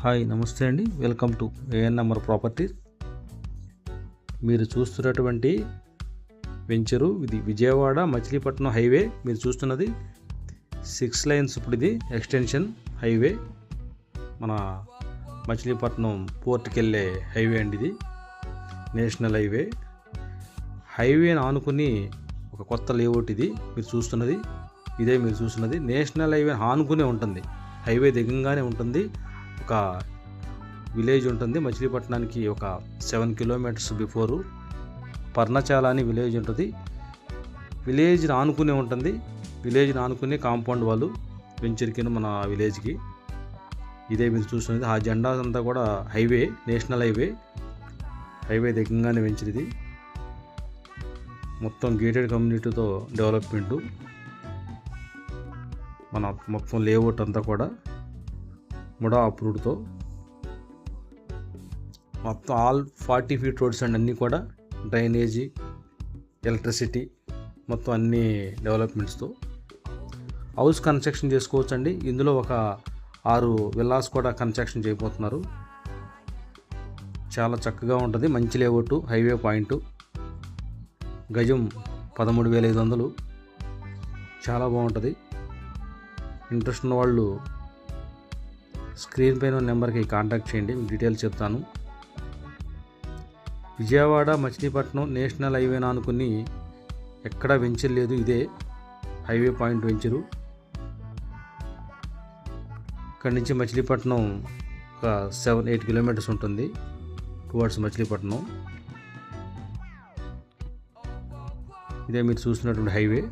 Hi నమస్తే అండి. Welcome to AN number properties. మీరు చూస్తున్నటువంటి వెంచరు ఇది విజయవాడ మచిలీపట్నం హైవే. మీరు చూస్తున్నది సిక్స్ లైన్స్ ఇప్పుడు ఇది ఎక్స్టెన్షన్ హైవే. మన మచిలీపట్నం పోర్ట్కి వెళ్ళే హైవే అండి ఇది. National highway. హైవేని ఆనుకుని ఒక కొత్త లేఅవుట్ ఇది. మీరు చూస్తున్నది ఇదే మీరు చూస్తున్నది. నేషనల్ హైవే ఆనుకునే ఉంటుంది. హైవే దిగంగానే ఉంటుంది. ఒక విలేజ్ ఉంటుంది. మచిలీపట్నానికి ఒక సెవెన్ కిలోమీటర్స్ బిఫోరు. పర్ణచాల అని విలేజ్ ఉంటుంది. విలేజ్ని ఆనుకునే ఉంటుంది. విలేజ్ని ఆనుకునే కాంపౌండ్ వాళ్ళు వెంచర్ మన విలేజ్కి. ఇదే మీరు చూస్తున్నది. ఆ జెండా అంతా కూడా హైవే నేషనల్ హైవే. హైవే దగ్గరగానే వెంచరిది ఇది. మొత్తం గేటెడ్ కమ్యూనిటీతో డెవలప్మెంటు. మన మొత్తం లేఅవుట్ అంతా కూడా ముడా అప్రూవ్డ్తో. మొత్తం all forty feet roads and అన్నీ కూడా డ్రైనేజీ ఎలక్ట్రిసిటీ మొత్తం అన్ని డెవలప్మెంట్స్తో. హౌస్ కన్స్ట్రక్షన్ చేసుకోవచ్చు అండి ఇందులో ఒక ఆరు విల్లాస్ కూడా కన్స్ట్రక్షన్ చేయబోతున్నారు. చాలా చక్కగా ఉంటుంది. మంచి లేఅవుట్ హైవే పాయింట్. గజం పదమూడు వేల ఐదు వందలు. చాలా బాగుంటుంది. ఇంట్రెస్ట్ ఉన్న వాళ్ళు స్క్రీన్ పైన నెంబర్కి కాంటాక్ట్ చేయండి మీకు డీటెయిల్స్ చెప్తాను. విజయవాడ మచిలీపట్నం నేషనల్ హైవేని అనుకుని ఎక్కడా వెంచర్ లేదు ఇదే హైవే పాయింట్ వెంచరు. ఇక్కడి నుంచి మచిలీపట్నం ఒక సెవెన్ ఎయిట్ కిలోమీటర్స్ ఉంటుంది టువర్డ్స్ మచిలీపట్నం. ఇదే మీరు చూస్తున్నటువంటి హైవే.